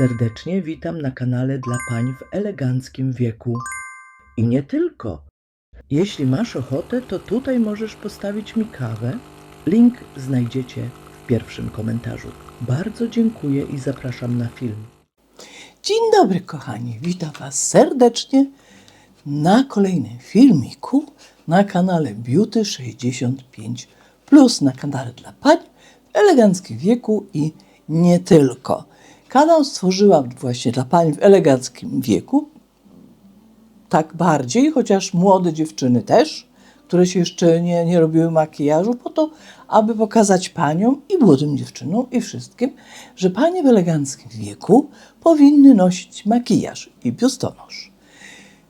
Serdecznie witam na kanale dla pań w eleganckim wieku. I nie tylko. Jeśli masz ochotę, to tutaj możesz postawić mi kawę. Link znajdziecie w pierwszym komentarzu. Bardzo dziękuję i zapraszam na film. Dzień dobry, kochani. Witam Was serdecznie na kolejnym filmiku na kanale Beauty 65 plus na kanale dla pań w eleganckim wieku i nie tylko. Kanał stworzyłam właśnie dla pań w eleganckim wieku, tak bardziej, chociaż młode dziewczyny też, które się jeszcze nie, nie robiły makijażu, po to, aby pokazać paniom i młodym dziewczynom i wszystkim, że panie w eleganckim wieku powinny nosić makijaż i biustonosz.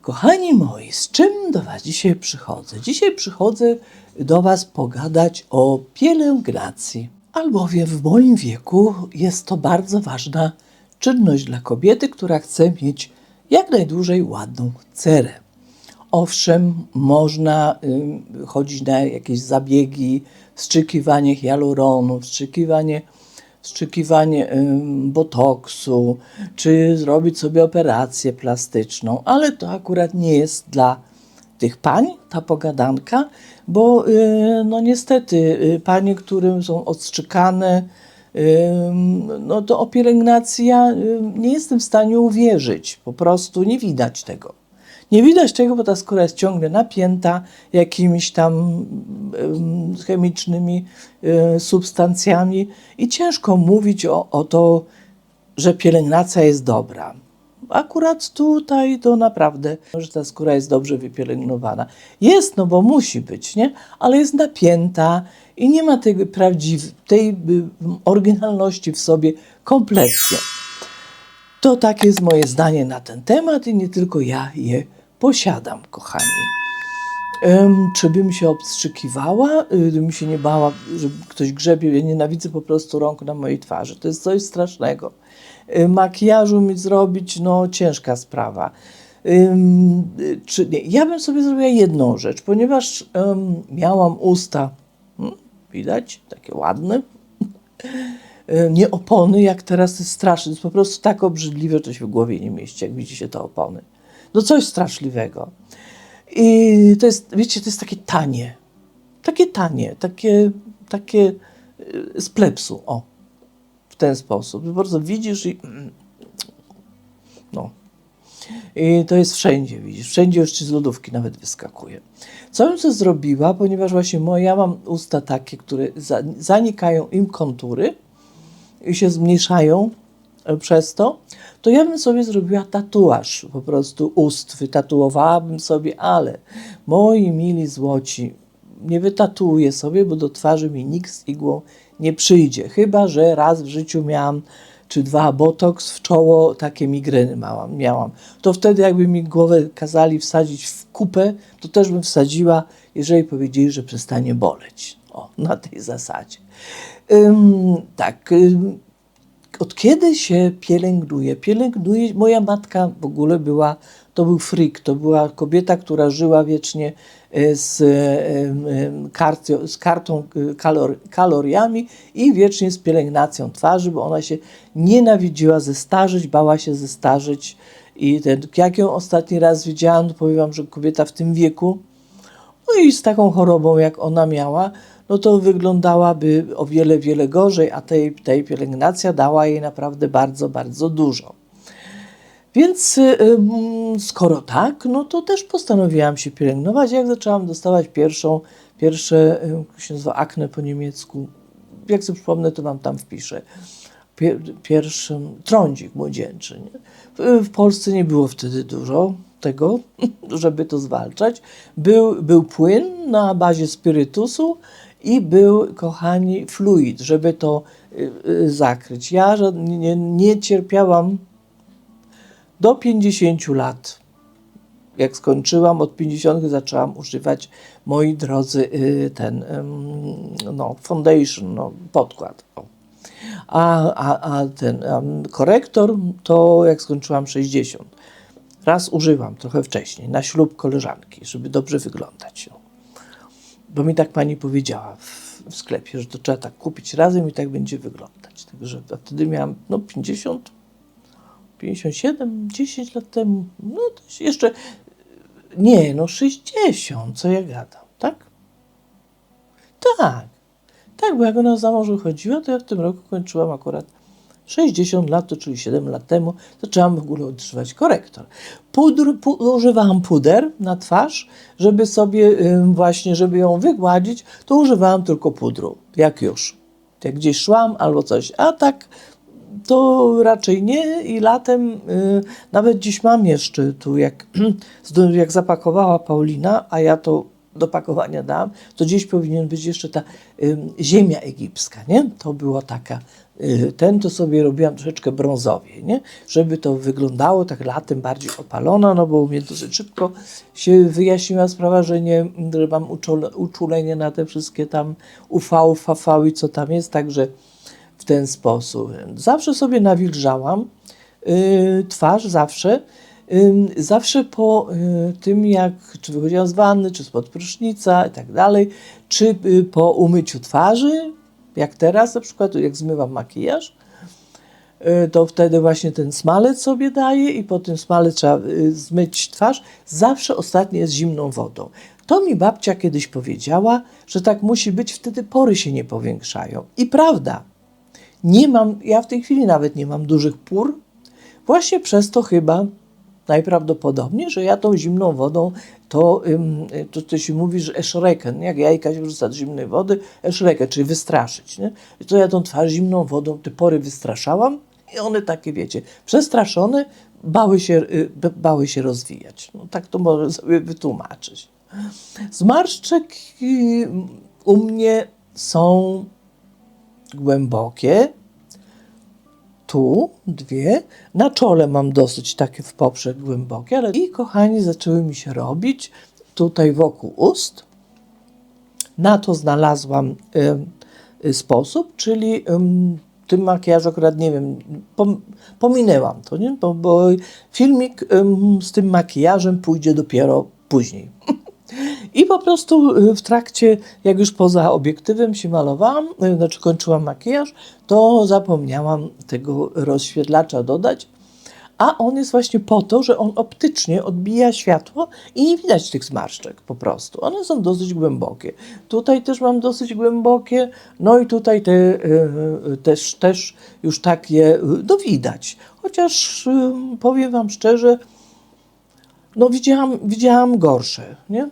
Kochani moi, z czym do Was dzisiaj przychodzę? Dzisiaj przychodzę do Was pogadać o pielęgnacji, albowiem w moim wieku jest to bardzo ważna czynność dla kobiety, która chce mieć jak najdłużej ładną cerę. Owszem, można y, chodzić na jakieś zabiegi, wstrzykiwanie hialuronu, wstrzykiwanie, wstrzykiwanie y, botoksu, czy zrobić sobie operację plastyczną, ale to akurat nie jest dla tych pań, ta pogadanka, bo y, no niestety y, panie, którym są odstrzykane, Ym, no to o pielęgnacji ja nie jestem w stanie uwierzyć. Po prostu nie widać tego. Nie widać tego, bo ta skóra jest ciągle napięta jakimiś tam ym, chemicznymi y, substancjami i ciężko mówić o, o to, że pielęgnacja jest dobra. Akurat tutaj to naprawdę, że ta skóra jest dobrze wypielęgnowana. Jest, no bo musi być, nie? Ale jest napięta i nie ma tej tej y, oryginalności w sobie kompletnie. To takie jest moje zdanie na ten temat i nie tylko ja je posiadam, kochani. Ym, czy bym się obstrzykiwała? Y, bym się nie bała, że ktoś grzebie. Ja nienawidzę po prostu rąk na mojej twarzy. To jest coś strasznego. Y, makijażu mi zrobić, no ciężka sprawa. Y, czy nie? Ja bym sobie zrobiła jedną rzecz, ponieważ ym, miałam usta, hmm, widać, takie ładne, nie opony, jak teraz jest straszne. Jest po prostu tak obrzydliwe, że to się w głowie nie mieści, jak widzicie te opony. No coś straszliwego. I to jest, wiecie, to jest takie tanie. Takie tanie, takie, takie y, z plepsu, o. Ten sposób. Po prostu widzisz i no. I to jest wszędzie, widzisz. Wszędzie już ci z lodówki nawet wyskakuje. Co bym co zrobiła, ponieważ właśnie moja, ja mam usta takie, które za, zanikają im kontury i się zmniejszają e, przez to, to ja bym sobie zrobiła tatuaż po prostu ust, wytatuowałabym sobie, ale moi mili złoci, nie wytatuuję sobie, bo do twarzy mi nikt z igłą nie przyjdzie. Chyba, że raz w życiu miałam czy dwa botoks w czoło, takie migreny małam, miałam. To wtedy jakby mi głowę kazali wsadzić w kupę, to też bym wsadziła, jeżeli powiedzieli, że przestanie boleć. O, na tej zasadzie. Ym, tak, ym, od kiedy się pielęgnuje? Pielęgnuje, moja matka w ogóle była, to był freak, to była kobieta, która żyła wiecznie z, em, em, kartio, z kartą kalor, kaloriami i wiecznie z pielęgnacją twarzy, bo ona się nienawidziła zestarzeć, bała się zestarzeć i ten, jak ją ostatni raz widziałam, to powiem wam, że kobieta w tym wieku, no i z taką chorobą, jak ona miała, no to wyglądałaby o wiele, wiele gorzej, a tej, tej pielęgnacja dała jej naprawdę bardzo, bardzo dużo. Więc ym, skoro tak, no to też postanowiłam się pielęgnować. Jak zaczęłam dostawać pierwszą, pierwsze, ym, jak się nazywa akne po niemiecku, jak sobie przypomnę, to wam tam wpiszę. Pier, pierwszy trądzik młodzieńczy. Nie? W, Polsce nie było wtedy dużo tego, żeby to zwalczać. Był, był płyn na bazie spirytusu i był, kochani, fluid, żeby to y, y, zakryć. Ja nie, nie cierpiałam do 50 lat. Jak skończyłam, od 50 zaczęłam używać, moi drodzy, y, ten no, foundation, no, podkład. A, a, a ten em, korektor to jak skończyłam 60. Raz użyłam trochę wcześniej, na ślub koleżanki, żeby dobrze wyglądać. Bo mi tak pani powiedziała w, w sklepie, że to trzeba tak kupić razem i tak będzie wyglądać. Także a wtedy miałam no 50, 57, 10 lat temu, no to jeszcze, nie, no 60, co ja gadam, tak? Tak, tak, bo jak ona za mąż wychodziła, to ja w tym roku kończyłam akurat 60 lat, to czyli 7 lat temu, zaczęłam w ogóle utrzymać korektor. Pudr, pu, używałam puder na twarz, żeby sobie właśnie, żeby ją wygładzić, to używałam tylko pudru, jak już. Jak gdzieś szłam albo coś, a tak to raczej nie i latem y, nawet dziś mam jeszcze tu, jak, jak zapakowała Paulina, a ja to do pakowania dałam, to gdzieś powinien być jeszcze ta y, ziemia egipska, nie? To była taka, y, ten to sobie robiłam troszeczkę brązowie, nie? Żeby to wyglądało tak latem bardziej opalona, no bo u mnie dosyć szybko się wyjaśniła sprawa, że nie, że mam uczule, uczulenie na te wszystkie tam UV, FV i co tam jest, także w ten sposób. Zawsze sobie nawilżałam y, twarz, zawsze. Zawsze po y, tym, jak czy wychodziłam z wanny, czy spod prysznica i tak dalej, czy y, po umyciu twarzy, jak teraz na przykład, jak zmywam makijaż, to wtedy właśnie ten smalec sobie daję i po tym smalec trzeba zmyć twarz. Zawsze ostatnie jest zimną wodą. To mi babcia kiedyś powiedziała, że tak musi być, wtedy pory się nie powiększają. I prawda, nie mam, ja w tej chwili nawet nie mam dużych pór, właśnie przez to chyba najprawdopodobniej, że ja tą zimną wodą, to, to, to się mówi, że eszreken, jak jajka się wrzuca do zimnej wody, eszreken, czyli wystraszyć, nie? I to ja tą twarz zimną wodą, te pory wystraszałam i one takie, wiecie, przestraszone, bały się, y, bały się rozwijać. No, tak to może sobie wytłumaczyć. Zmarszczek y, u mnie są głębokie, tu dwie, na czole mam dosyć takie w poprzek głębokie, ale i kochani zaczęły mi się robić tutaj wokół ust. Na to znalazłam em, y, sposób, czyli em, tym makijażu akurat nie wiem, pom, pominęłam to, nie? Bo, bo filmik z tym makijażem pójdzie dopiero później. I po prostu y, w trakcie, jak już poza obiektywem się malowałam, y, znaczy kończyłam makijaż, to zapomniałam tego rozświetlacza dodać. A on jest właśnie po to, że on optycznie odbija światło i nie widać tych zmarszczek po prostu. One są dosyć głębokie. Tutaj też mam dosyć głębokie, no i tutaj te, y, też, też już takie, no widać. Chociaż powiem Wam szczerze, no widziałam, widziałam gorsze, nie?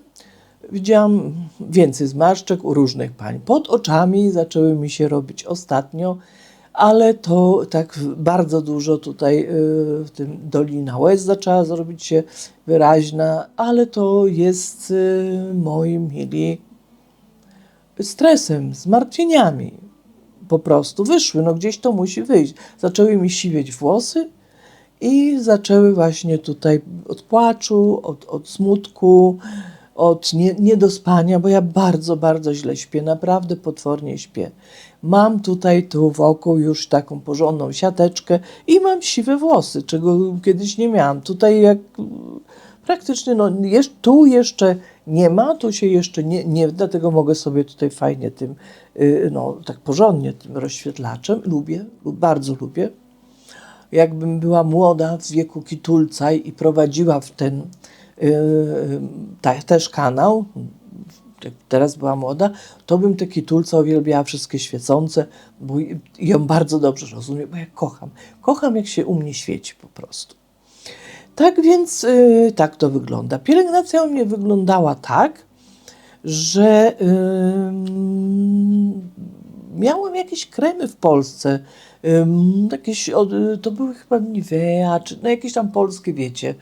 Widziałam więcej zmarszczek u różnych pań. Pod oczami zaczęły mi się robić ostatnio, ale to tak bardzo dużo tutaj y, w tym Dolina Łez zaczęła zrobić się wyraźna, ale to jest, y, moi mili, stresem, zmartwieniami. Po prostu wyszły, no gdzieś to musi wyjść. Zaczęły mi siwieć włosy, i zaczęły właśnie tutaj od płaczu, od, od smutku, od nie, niedospania, bo ja bardzo, bardzo źle śpię, naprawdę potwornie śpię. Mam tutaj tu wokół już taką porządną siateczkę i mam siwe włosy, czego kiedyś nie miałam. Tutaj jak praktycznie, no jeż, tu jeszcze nie ma, tu się jeszcze nie, nie, dlatego mogę sobie tutaj fajnie tym, y, no tak porządnie tym rozświetlaczem, lubię, lub bardzo lubię jakbym była młoda w wieku kitulca i prowadziła w ten yy, ta, też kanał, teraz była młoda, to bym te kitulce uwielbiała wszystkie świecące, bo ją bardzo dobrze rozumiem, bo ja kocham. Kocham, jak się u mnie świeci po prostu. Tak więc yy, tak to wygląda. Pielęgnacja u mnie wyglądała tak, że ym, miałam jakieś kremy w Polsce. Jakieś, od, to były chyba Nivea, czy no jakieś tam polskie, wiecie.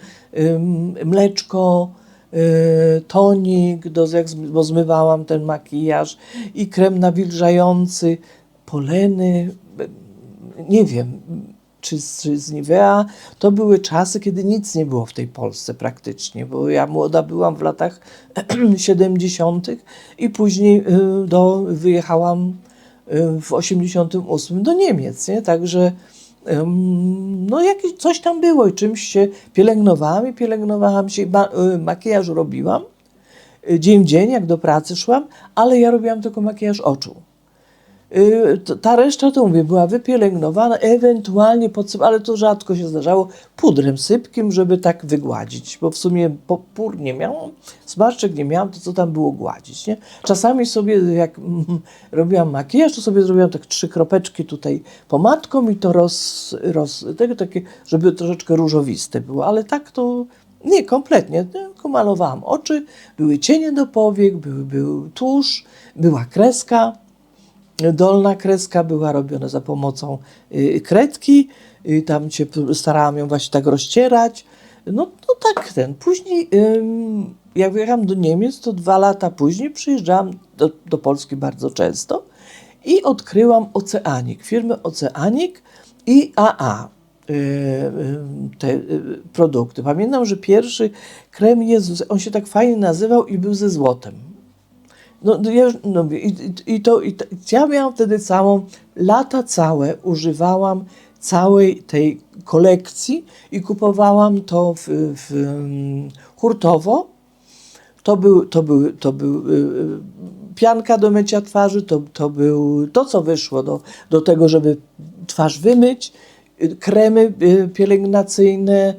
Mleczko, y, tonik, do, jak, bo zmywałam ten makijaż i krem nawilżający, poleny, nie wiem, czy z, czy z Nivea, to były czasy, kiedy nic nie było w tej Polsce praktycznie, bo ja młoda byłam w latach 70. i później y, do, wyjechałam y, w 88 do Niemiec, nie? Także no jakieś coś tam było i czymś się pielęgnowałam i pielęgnowałam się, ma, y, makijaż robiłam y, dzień w dzień, jak do pracy szłam, ale ja robiłam tylko makijaż oczu. Y, Ta reszta, to mówię, była wypielęgnowana, ewentualnie, podsyp, ale to rzadko się zdarzało, pudrem sypkim, żeby tak wygładzić, bo w sumie pór nie miałam, zmarszczek nie miałam, to co tam było gładzić, nie? Czasami sobie, jak mm, robiłam makijaż, to sobie zrobiłam tak trzy kropeczki tutaj pomadką i to roz, roz tego takie, żeby troszeczkę różowiste było, ale tak to nie, kompletnie, tylko malowałam oczy, były cienie do powiek, był, był tusz, była kreska, dolna kreska była robiona za pomocą y, kredki, y, tam się starałam ją właśnie tak rozcierać. No to tak ten. Później, jak wyjechałam do Niemiec, to dwa lata później przyjeżdżałam do, do Polski bardzo często i odkryłam Oceanik, firmę Oceanik i AA. y, Te produkty. Pamiętam, że pierwszy krem Jezus, on się tak fajnie nazywał i był ze złotem. No, ja już, no, i, i, to, i to, ja miałam wtedy całą, lata całe używałam całej tej kolekcji i kupowałam to w, w, mm, hurtowo. To był, to był, to był y, y, pianka do mycia twarzy, to, to był to, co wyszło do, do tego, żeby twarz wymyć, y, kremy pielęgnacyjne,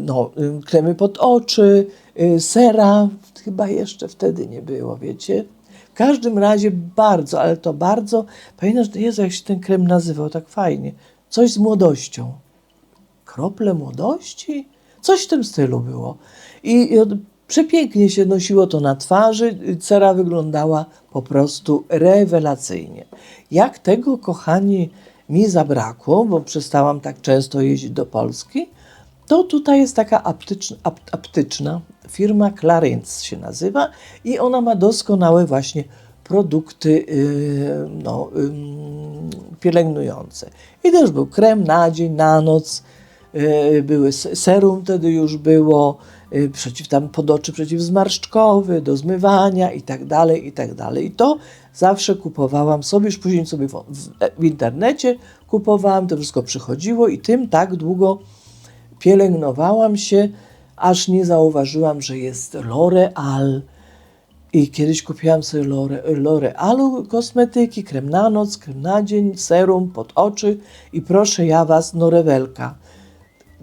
no, kremy pod oczy, sera, chyba jeszcze wtedy nie było, wiecie. W każdym razie bardzo, ale to bardzo, pamiętasz, Jezu, jak się ten krem nazywał, tak fajnie, coś z młodością krople młodości? Coś w tym stylu było. I, i od, przepięknie się nosiło to na twarzy, cera wyglądała po prostu rewelacyjnie. Jak tego, kochani, mi zabrakło, bo przestałam tak często jeździć do Polski, to tutaj jest taka aptyczna, ap, aptyczna firma Clarins się nazywa i ona ma doskonałe właśnie produkty yy, no, pielęgnujące. I też był krem na dzień, na noc, yy, były se- serum wtedy już było, yy, przeciw tam pod oczy przeciwzmarszczkowy, do zmywania i tak dalej, i tak dalej. I to zawsze kupowałam sobie, już później sobie w, w, w internecie kupowałam, to wszystko przychodziło i tym tak długo pielęgnowałam się, aż nie zauważyłam, że jest L'Oreal. I kiedyś kupiłam sobie L'Ore- L'Orealu kosmetyki, krem na noc, krem na dzień, serum pod oczy i proszę ja was, no rewelka.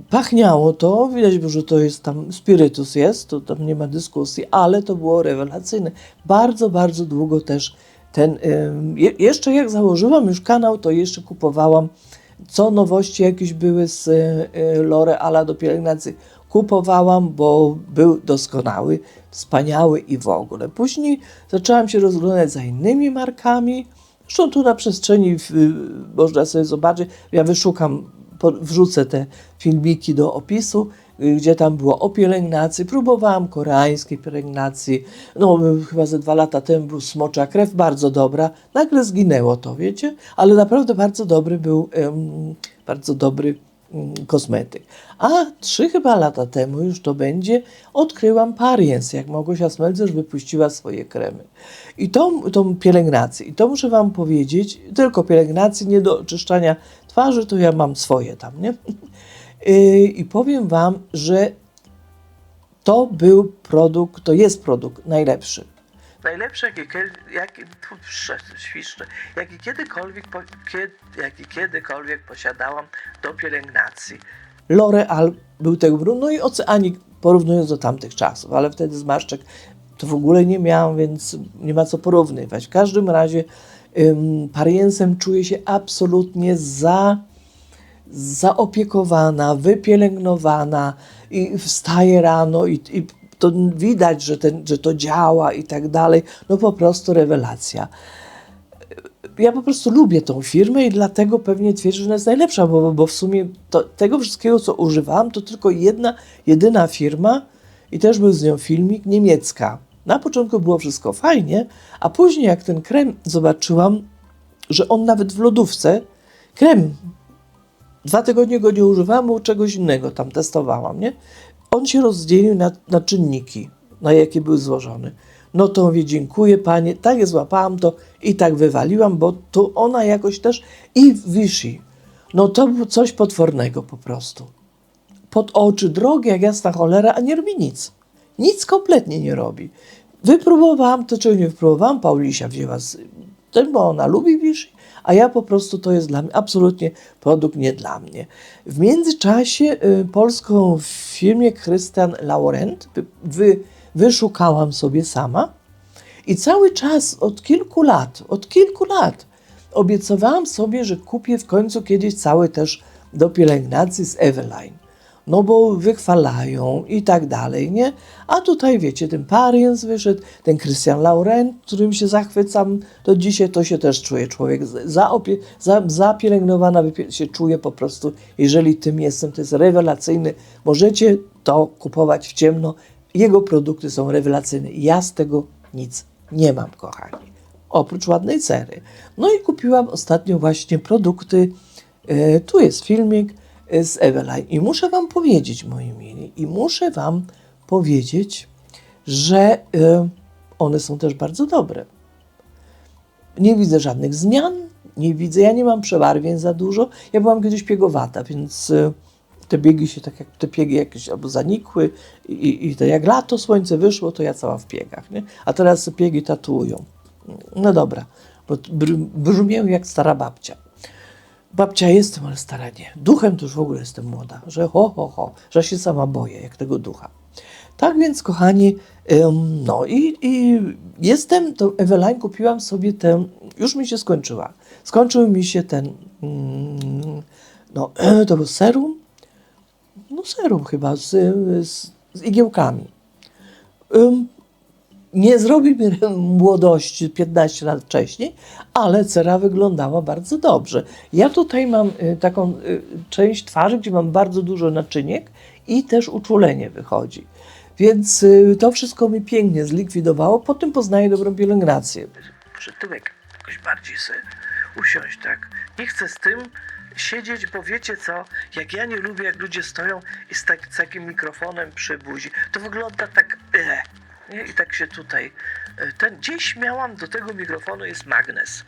Pachniało to, widać było, że to jest tam, spirytus jest, to tam nie ma dyskusji, ale to było rewelacyjne. Bardzo, bardzo długo też ten, jeszcze jak założyłam już kanał, to jeszcze kupowałam, co nowości jakieś były z y, y, L'Oreala do pielęgnacji, kupowałam, bo był doskonały, wspaniały i w ogóle. Później zaczęłam się rozglądać za innymi markami, Zresztą tu na przestrzeni w, można sobie zobaczyć, ja wyszukam, wrzucę te filmiki do opisu, gdzie tam było o pielęgnacji. Próbowałam koreańskiej pielęgnacji. No, y, chyba ze dwa lata temu był smocza krew, bardzo dobra. Nagle zginęło to, wiecie? Ale naprawdę bardzo dobry był, bardzo dobry mm, kosmetyk. A trzy chyba lata temu już to będzie, odkryłam Pariens, jak Małgosia Smelcerz wypuściła swoje kremy. I tą, tą pielęgnację, i to muszę wam powiedzieć, tylko pielęgnację, nie do oczyszczania twarzy, to ja mam swoje tam, nie? Yy, I powiem wam, że to był produkt, to jest produkt najlepszy. Najlepszy, jaki, jaki, jaki kiedykolwiek, jaki kiedykolwiek posiadałam do pielęgnacji. L'Oreal był tego, bru- no i Oceanik porównując do tamtych czasów, ale wtedy zmarszczek to w ogóle nie miałam, więc nie ma co porównywać. W każdym razie ym, pariensem czuję się absolutnie za zaopiekowana, wypielęgnowana i wstaje rano i, i to widać, że, ten, że to działa i tak dalej. No po prostu rewelacja. Ja po prostu lubię tą firmę i dlatego pewnie twierdzę, że ona jest najlepsza, bo, bo w sumie to, tego wszystkiego, co używałam, to tylko jedna, jedyna firma i też był z nią filmik, niemiecka. Na początku było wszystko fajnie, a później jak ten krem zobaczyłam, że on nawet w lodówce, krem Dwa tygodnie go nie używałam, bo czegoś innego tam testowałam, nie? On się rozdzielił na, na czynniki, na jakie był złożony. No to mówię, dziękuję panie, tak złapałam to i tak wywaliłam, bo to ona jakoś też i Vichy. No to było coś potwornego po prostu. Pod oczy drogie jak jasna cholera, a nie robi nic. Nic kompletnie nie robi. Wypróbowałam to, czego nie wypróbowałam, Paulisia wzięła z ten, bo ona lubi Vichy, a ja po prostu to jest dla mnie absolutnie produkt nie dla mnie. W międzyczasie y, polską firmę Christian Laurent wy, wy, wyszukałam sobie sama i cały czas od kilku lat, od kilku lat obiecywałam sobie, że kupię w końcu kiedyś cały też do pielęgnacji z Eveline. No bo wychwalają i tak dalej, nie? A tutaj wiecie, ten Pariens wyszedł, ten Christian Laurent, którym się zachwycam, to dzisiaj to się też czuje człowiek zaopie, za, zapielęgnowana się czuje po prostu, jeżeli tym jestem, to jest rewelacyjny. Możecie to kupować w ciemno, jego produkty są rewelacyjne. Ja z tego nic nie mam, kochani. Oprócz ładnej cery. No i kupiłam ostatnio właśnie produkty. E, tu jest filmik z. I muszę Wam powiedzieć, moi mili, i muszę Wam powiedzieć, że e, one są też bardzo dobre. Nie widzę żadnych zmian, nie widzę, ja nie mam przebarwień za dużo. Ja byłam kiedyś piegowata, więc e, te biegi się tak jak te piegi jakieś albo zanikły i, i to jak lato, słońce wyszło, to ja cała w piegach, nie? A teraz piegi tatuują. No dobra, bo br- brzmię jak stara babcia. Babcia jestem, ale stara nie. Duchem to już w ogóle jestem młoda, że ho, ho, ho, że się sama boję, jak tego ducha. Tak więc, kochani, no i, i jestem, to Eveline kupiłam sobie tę, już mi się skończyła. Skończył mi się ten, mm, no to był serum, no serum chyba, z, z, z igiełkami. Nie zrobi mi młodości 15 lat wcześniej, ale cera wyglądała bardzo dobrze. Ja tutaj mam y, taką y, część twarzy, gdzie mam bardzo dużo naczyniek i też uczulenie wychodzi. Więc y, to wszystko mi pięknie zlikwidowało. Potem poznaję dobrą pielęgnację. Przytyłek jakoś bardziej sobie usiąść, tak? Nie chcę z tym siedzieć, bo wiecie co, jak ja nie lubię, jak ludzie stoją i z, tak, z takim mikrofonem przy buzi, to wygląda tak e, nie? I tak się tutaj, e, ten, gdzieś miałam do tego mikrofonu jest magnes.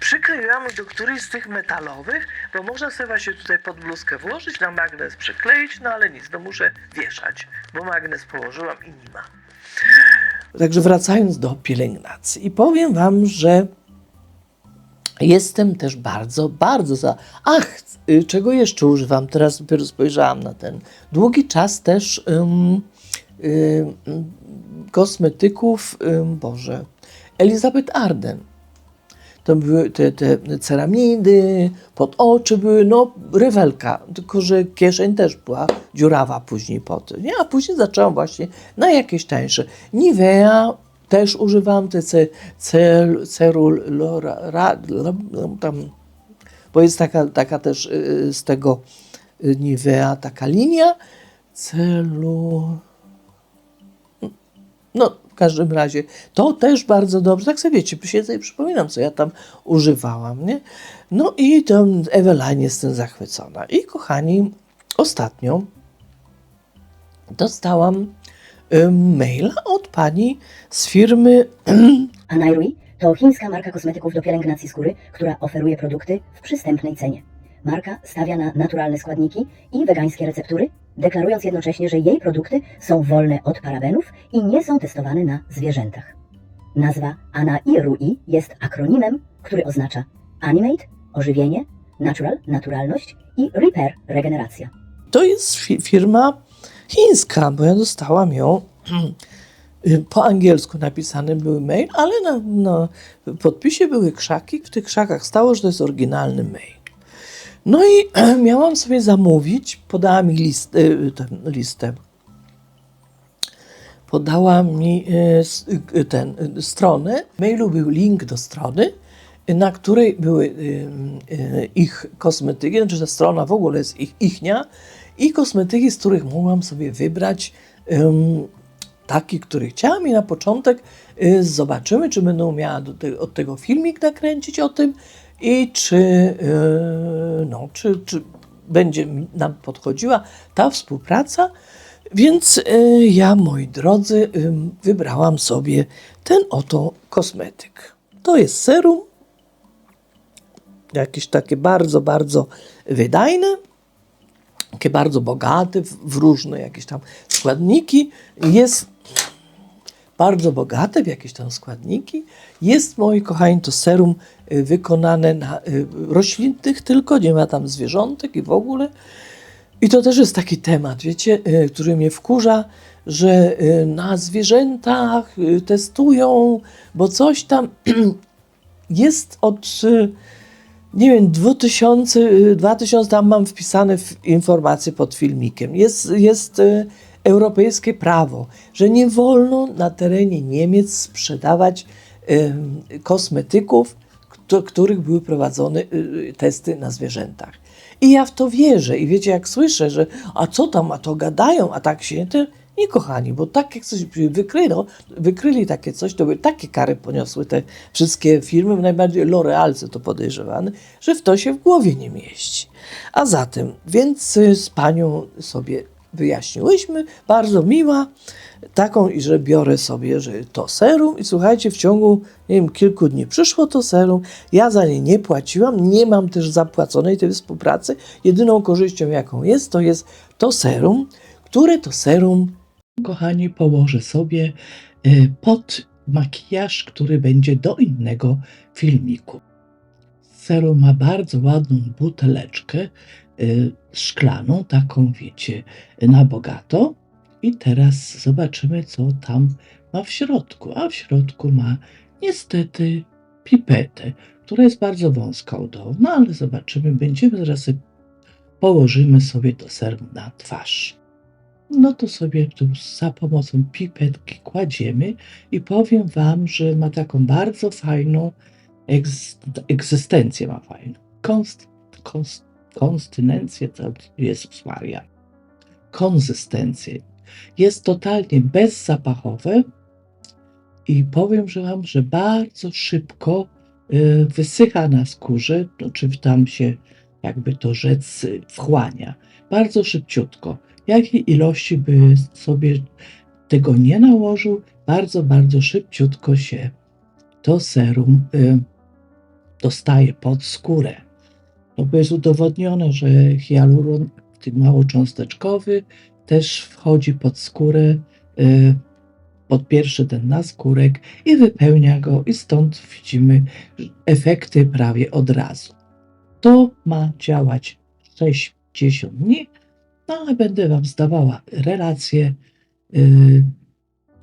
Przykleiłam do którejś z tych metalowych, bo można sobie właśnie tutaj pod bluzkę włożyć, na magnes przykleić, no ale nic, no muszę wieszać, bo magnes położyłam i nie ma. Także wracając do pielęgnacji i powiem Wam, że Jestem też bardzo, bardzo za. Ach, y, czego jeszcze używam? Teraz dopiero spojrzałam na ten. Długi czas też ym, ym, kosmetyków, Boże, Elizabeth Arden. To były te, te ceramidy, pod oczy były, no rewelka, tylko że kieszeń też była dziurawa później po tym, nie? A później zaczęłam właśnie na jakieś tańsze. Nivea też używam te ce, cel, cerul, lora, ra, lo- tam, bo jest taka, taka też y, z tego y, Nivea taka linia, celu, no, w każdym razie to też bardzo dobrze. Tak sobie wiecie, siedzę i przypominam, co ja tam używałam, nie? No i tam Eveline jestem zachwycona. I kochani, ostatnio dostałam ym, maila od pani z firmy Anairui to chińska marka kosmetyków do pielęgnacji skóry, która oferuje produkty w przystępnej cenie. Marka stawia na naturalne składniki i wegańskie receptury, deklarując jednocześnie, że jej produkty są wolne od parabenów i nie są testowane na zwierzętach. Nazwa Anairui jest akronimem, który oznacza Animate, ożywienie, Natural, naturalność i Repair, regeneracja. To jest fi- firma chińska, bo ja dostałam ją. y, Po angielsku napisany był mail, ale na, na podpisie były krzaki. W tych krzakach stało, że to jest oryginalny mail. No i miałam sobie zamówić, podała mi list, y, tę listę. Podała mi y, y, ten, stronę. W mailu był link do strony, na której były ich kosmetyki, znaczy ta strona w ogóle jest ich, ichnia i kosmetyki, z których mogłam sobie wybrać taki, który chciałam i na początek zobaczymy, czy będę umiała te, od tego filmik nakręcić o tym i czy, y, no, czy, czy będzie nam podchodziła ta współpraca. Więc y, ja, moi drodzy, ym, wybrałam sobie ten oto kosmetyk. To jest serum, jakieś takie bardzo, bardzo wydajne, takie bardzo bogate w różne jakieś tam składniki. Jest bardzo bogate w jakieś tam składniki. Jest, moi kochani, to serum y, wykonane na y, roślinnych tylko, nie ma tam zwierzątek i w ogóle. I to też jest taki temat, wiecie, y, który mnie wkurza, że na zwierzętach testują, bo coś tam jest od, nie wiem, 2000, y, 2000 tam mam wpisane informacje pod filmikiem. Jest, jest europejskie prawo, że nie wolno na terenie Niemiec sprzedawać y, kosmetyków, do których były prowadzone y, testy na zwierzętach. I ja w to wierzę. I wiecie, jak słyszę, że a co tam, a to gadają, a tak się, to nie kochani, bo tak jak coś wykryto, wykryli takie coś, to by takie kary poniosły te wszystkie firmy, najbardziej L'Orealce to podejrzewane, że w to się w głowie nie mieści. A zatem, więc y, z panią sobie wyjaśniłyśmy, bardzo miła, taką, i że biorę sobie, że to serum. I słuchajcie, w ciągu, nie wiem, kilku dni przyszło to serum, ja za nie nie płaciłam, nie mam też zapłaconej tej współpracy, jedyną korzyścią jaką jest, to jest to serum, które to serum Kochani, położę sobie y, pod makijaż, który będzie do innego filmiku. Serum ma bardzo ładną buteleczkę szklaną, taką wiecie, na bogato. I teraz zobaczymy, co tam ma w środku. A w środku ma niestety pipetę, która jest bardzo wąska u dołu. No ale zobaczymy, będziemy zaraz położymy sobie to serum na twarz. No to sobie tu za pomocą pipetki kładziemy i powiem Wam, że ma taką bardzo fajną egz, egzystencję, ma fajną. Konst, konst, konstynencję, to jest Maria. Konsystencję. Jest totalnie bezzapachowe i powiem że Wam, że bardzo szybko y, wysycha na skórze, no, czy tam się, jakby to rzec, y, wchłania. Bardzo szybciutko jakiej ilości by sobie tego nie nałożył, bardzo, bardzo szybciutko się to serum y, dostaje pod skórę. No bo jest udowodnione, że hialuron, ten małocząsteczkowy, też wchodzi pod skórę, y, pod pierwszy ten naskórek i wypełnia go i stąd widzimy efekty prawie od razu. To ma działać 60 dni, no ale będę Wam zdawała relacje. Yy,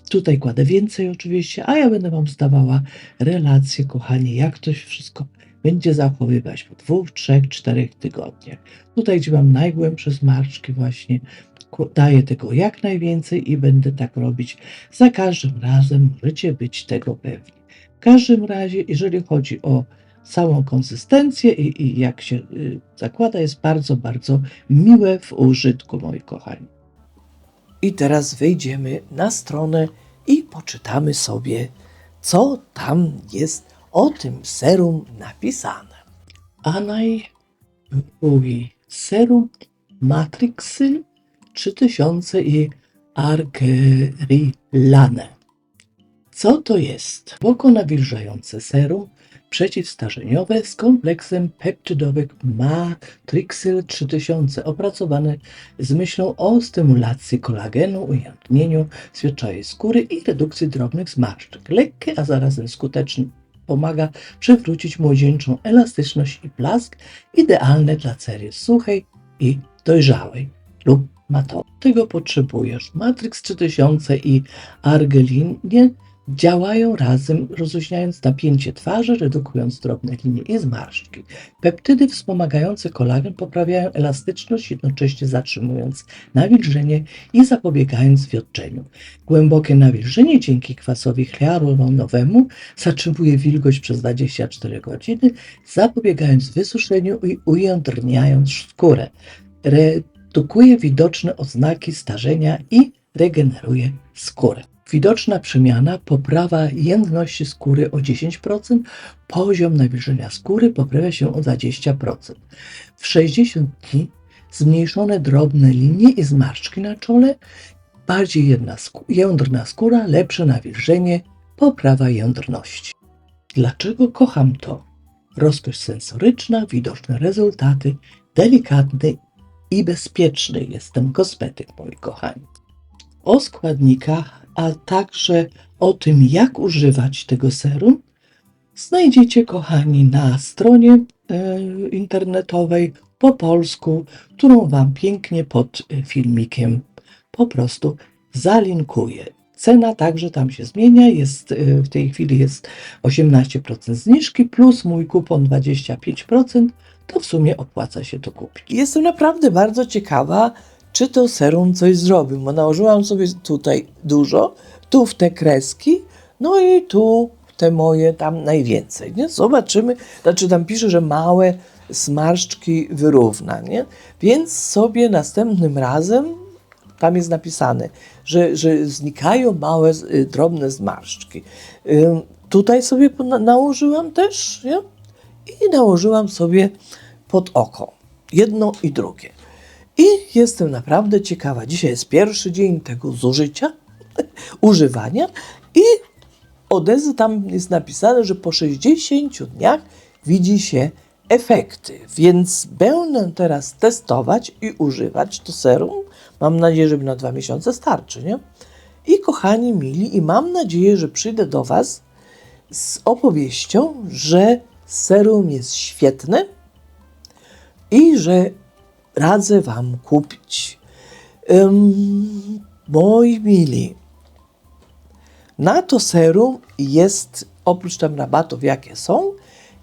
tutaj kładę więcej oczywiście, a ja będę Wam zdawała relacje, kochani, jak to się wszystko będzie zachowywać po dwóch, trzech, czterech tygodniach. Tutaj, gdzie mam najgłębsze zmarszczki właśnie, daję tego jak najwięcej i będę tak robić za każdym razem. Możecie być tego pewni. W każdym razie, jeżeli chodzi o całą konsystencję i, i jak się y, zakłada, jest bardzo, bardzo miłe w użytku, moi kochani. I teraz wejdziemy na stronę i poczytamy sobie, co tam jest o tym serum napisane. Anaj mówi serum Matrixy 3000 i Argerilane. Co to jest? Głęboko nawilżające serum przeciwstarzeniowe z kompleksem peptydowym Matrixyl 3000 opracowane z myślą o stymulacji kolagenu, ujętnieniu zwyczajej skóry i redukcji drobnych zmarszczek. Lekkie, a zarazem skuteczny pomaga przywrócić młodzieńczą elastyczność i blask, idealne dla cery suchej i dojrzałej lub matowej. Tego potrzebujesz. Matrix 3000 i Argelinie działają razem, rozluźniając napięcie twarzy, redukując drobne linie i zmarszczki. Peptydy wspomagające kolagen poprawiają elastyczność, jednocześnie zatrzymując nawilżenie i zapobiegając wiotczeniu. Głębokie nawilżenie dzięki kwasowi hialuronowemu zatrzymuje wilgoć przez 24 godziny, zapobiegając wysuszeniu i ujędrniając skórę. Redukuje widoczne oznaki starzenia i regeneruje skórę. Widoczna przemiana, poprawa jędrności skóry o 10%, poziom nawilżenia skóry poprawia się o 20%. W 60 dni zmniejszone drobne linie i zmarszczki na czole, bardziej jedna jędrna skóra, lepsze nawilżenie, poprawa jędrności. Dlaczego kocham to? Rozkość sensoryczna, widoczne rezultaty, delikatny i bezpieczny jest ten kosmetyk, moi kochani. O składnikach a także o tym, jak używać tego serum, znajdziecie, kochani, na stronie e, internetowej po polsku, którą Wam pięknie pod e, filmikiem po prostu zalinkuję. Cena także tam się zmienia, jest e, w tej chwili jest 18% zniżki plus mój kupon 25%, to w sumie opłaca się to kupić. Jestem naprawdę bardzo ciekawa, czy to serum coś zrobił, bo nałożyłam sobie tutaj dużo, tu w te kreski, no i tu te moje tam najwięcej, nie? Zobaczymy, znaczy tam pisze, że małe zmarszczki wyrówna, nie? Więc sobie następnym razem, tam jest napisane, że, że znikają małe, y, drobne zmarszczki. Tutaj sobie nałożyłam też, nie? I nałożyłam sobie pod oko. Jedno i drugie. I jestem naprawdę ciekawa. Dzisiaj jest pierwszy dzień tego zużycia, używania i odezy tam jest napisane, że po 60 dniach widzi się efekty. Więc będę teraz testować i używać to serum. Mam nadzieję, że mi na dwa miesiące starczy, nie? I kochani mili, i mam nadzieję, że przyjdę do Was z opowieścią, że serum jest świetne i że radzę Wam kupić. Ym, moi mili, na to serum jest, oprócz tam rabatów, jakie są,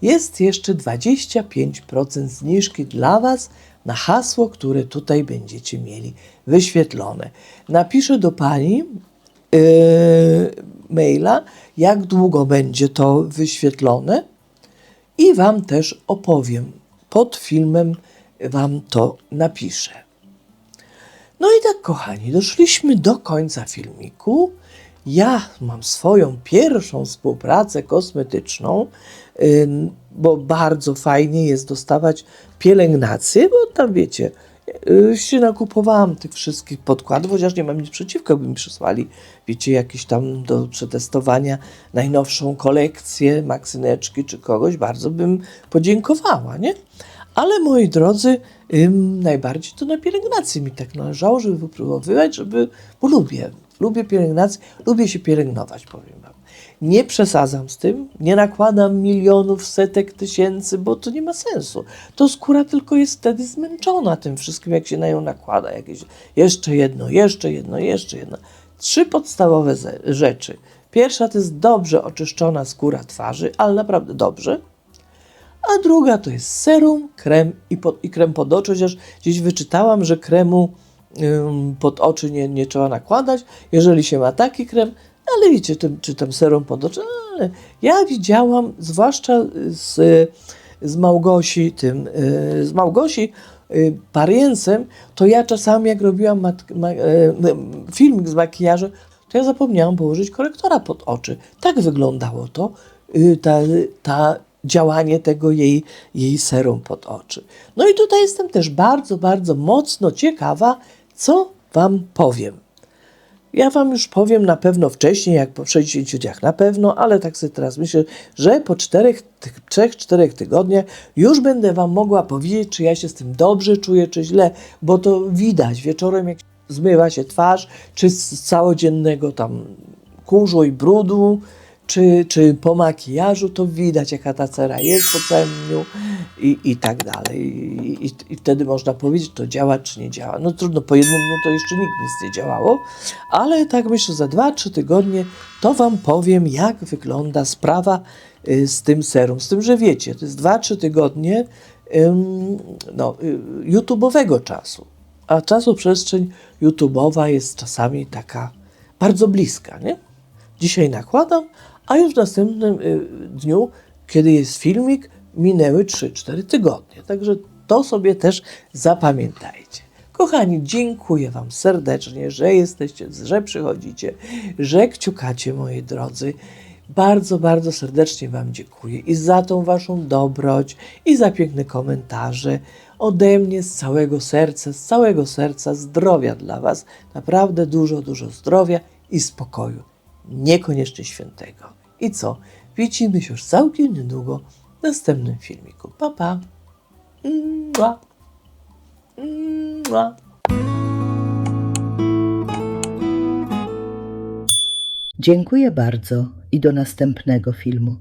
jest jeszcze 25% zniżki dla Was na hasło, które tutaj będziecie mieli wyświetlone. Napiszę do Pani yy, maila, jak długo będzie to wyświetlone i Wam też opowiem. Pod filmem Wam to napiszę. No i tak, kochani, doszliśmy do końca filmiku. Ja mam swoją pierwszą współpracę kosmetyczną, bo bardzo fajnie jest dostawać pielęgnację, bo tam wiecie, y, się nakupowałam tych wszystkich podkładów, chociaż nie mam nic przeciwko, by mi przysłali, wiecie, jakieś tam do przetestowania najnowszą kolekcję, maksyneczki czy kogoś, bardzo bym podziękowała, nie? Ale moi drodzy, najbardziej to na pielęgnacji mi tak należało, żeby wypróbowywać, żeby, bo lubię, lubię pielęgnację, lubię się pielęgnować, powiem wam. Nie przesadzam z tym, nie nakładam milionów, setek tysięcy, bo to nie ma sensu. To skóra tylko jest wtedy zmęczona tym wszystkim, jak się na nią nakłada. Jakieś jeszcze jedno, jeszcze jedno, jeszcze jedno. Trzy podstawowe ze- rzeczy. Pierwsza to jest dobrze oczyszczona skóra twarzy, ale naprawdę dobrze a druga to jest serum, krem i, i krem pod oczy, chociaż gdzieś wyczytałam, że kremu ym, pod oczy nie, nie trzeba nakładać, jeżeli się ma taki krem, ale wiecie, tym, czy tam serum pod oczy, ale ja widziałam, zwłaszcza z, z Małgosi, tym, y, z Małgosi y, to ja czasami jak robiłam mat, ma, y, filmik z makijażu, to ja zapomniałam położyć korektora pod oczy. Tak wyglądało to, y, ta, ta działanie tego jej, jej serum pod oczy. No i tutaj jestem też bardzo, bardzo mocno ciekawa, co Wam powiem. Ja Wam już powiem na pewno wcześniej, jak po 60 dniach na pewno, ale tak sobie teraz myślę, że po 3-4 tygodniach już będę Wam mogła powiedzieć, czy ja się z tym dobrze czuję, czy źle, bo to widać wieczorem, jak zmywa się twarz, czy z całodziennego tam kurzu i brudu, czy, czy po makijażu, to widać, jaka ta cera jest po całym dniu i, i tak dalej. I, i, I wtedy można powiedzieć, to działa, czy nie działa. No trudno, po jednym dniu to jeszcze nikt nic nie działało, ale tak myślę, za 2-3 tygodnie to Wam powiem, jak wygląda sprawa y, z tym serum. Z tym, że wiecie, to jest 2-3 tygodnie ym, no, y, YouTube'owego czasu. A czasoprzestrzeń YouTube'owa jest czasami taka bardzo bliska, nie? Dzisiaj nakładam, a już w następnym y, dniu, kiedy jest filmik, minęły 3-4 tygodnie. Także to sobie też zapamiętajcie. Kochani, dziękuję Wam serdecznie, że jesteście, że przychodzicie, że kciukacie, moi drodzy. Bardzo, bardzo serdecznie Wam dziękuję i za tą Waszą dobroć, i za piękne komentarze. Ode mnie z całego serca, z całego serca zdrowia dla Was. Naprawdę dużo, dużo zdrowia i spokoju niekoniecznie świętego. I co? Widzimy się już całkiem niedługo w następnym filmiku. Pa, pa. Mua. Mua. Dziękuję bardzo i do następnego filmu.